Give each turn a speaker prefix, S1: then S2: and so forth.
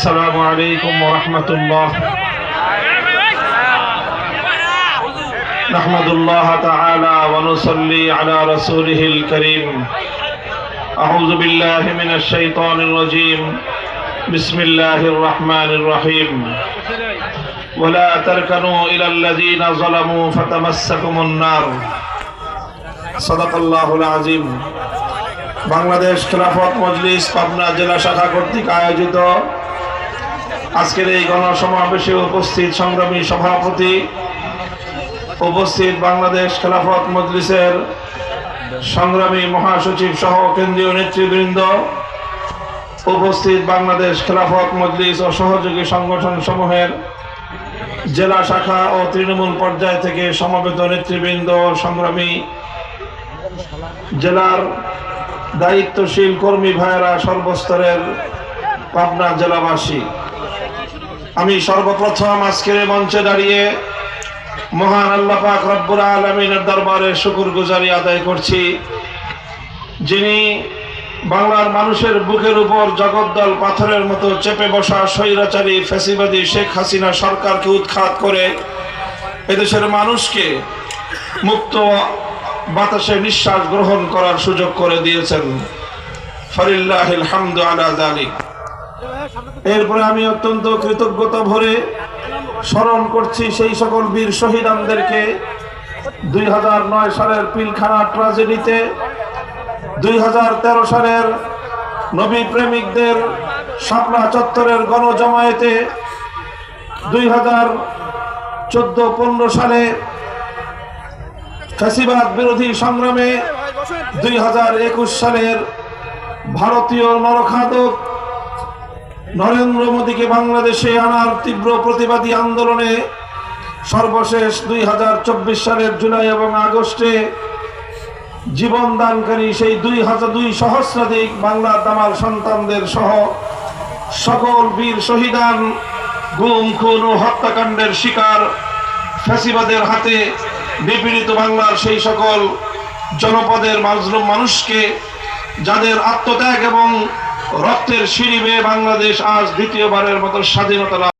S1: عليكم ورحمة الله نحمد الله تعالى ونصلي على رسوله الكريم أعوذ بالله من الشيطان الرجيم بسم الله الرحمن الرحيم ولا تركنوا إلى الذين ظلموا فتمسكم النار صدق الله العظيم বাংলাদেশ খেলাফত মজলিস পাবনা জেলা শাখা কর্তৃক আয়োজিত আজকের এই গণসমাবেশে উপস্থিত সংগ্রামী সভাপতি, উপস্থিত বাংলাদেশ খেলাফত মজলিসের সংগ্রামী মহাসচিব সহ কেন্দ্রীয় নেতৃবৃন্দ, উপস্থিত বাংলাদেশ খেলাফত মজলিস ও সহযোগী সংগঠন সমূহের জেলা শাখা ও তৃণমূল পর্যায় থেকে সমবেত নেতৃবৃন্দ সংগ্রামী জেলার দায়িত্বশীল কর্মী ভাইয়েরা সর্বস্তরের পাবনা জেলাবাসী। আমি সর্বপ্রথম আজকের মঞ্চে দাঁড়িয়ে মহান আল্লাহ পাক রব্বুল আলমিনের দরবারে শুকুর গুজারি আদায় করছি। যিনি বাংলার মানুষের বুকের উপর জগদ্দল পাথরের মতো চেপে বসা স্বৈরাচারী ফ্যাসিবাদী শেখ হাসিনা সরকারকে উৎখাত করে এদেশের মানুষকে মুক্ত বাতাসে নিঃশ্বাস গ্রহণ করার সুযোগ করে দিয়েছেন। ফরিল্লাহিল হামদু আলা এরপরে আমি অত্যন্ত কৃতজ্ঞতা ভরে স্মরণ করছি সেই সকল বীর শহীদানদেরকে। দুই হাজার নয় সালের পিলখানা ট্রাজেডিতে দুই হাজার তেরো সালের নবী প্রেমিকদের শাপলা চত্বরের গণজমায়েতে, দুই হাজার চোদ্দ পনেরো সালে ফ্যাসিবাদ বিরোধী সংগ্রামে, দুই হাজার একুশ সালের ভারতীয় নরখাদক নরেন্দ্র মোদীকে বাংলাদেশে আনার তীব্র প্রতিবাদী আন্দোলনে সর্বশেষ দুই হাজার চব্বিশ সালের জুলাই এবং আগস্টে জীবন দানকারী সেই দুই হাজার দুই সহস্রাধিক বাংলা দামাল সন্তানদের সহ সকল বীর শহীদান, গুম, খুন ও হত্যাকাণ্ডের শিকার ফ্যাসিবাদের হাতে নিপীড়িত বাংলার সেই সকল জনপদের মাজলুম মানুষকে, যাদের আত্মত্যাগ এবং রক্তের সিঁড়ি বাংলাদেশ আজ দ্বিতীয়বারের মতো স্বাধীনতা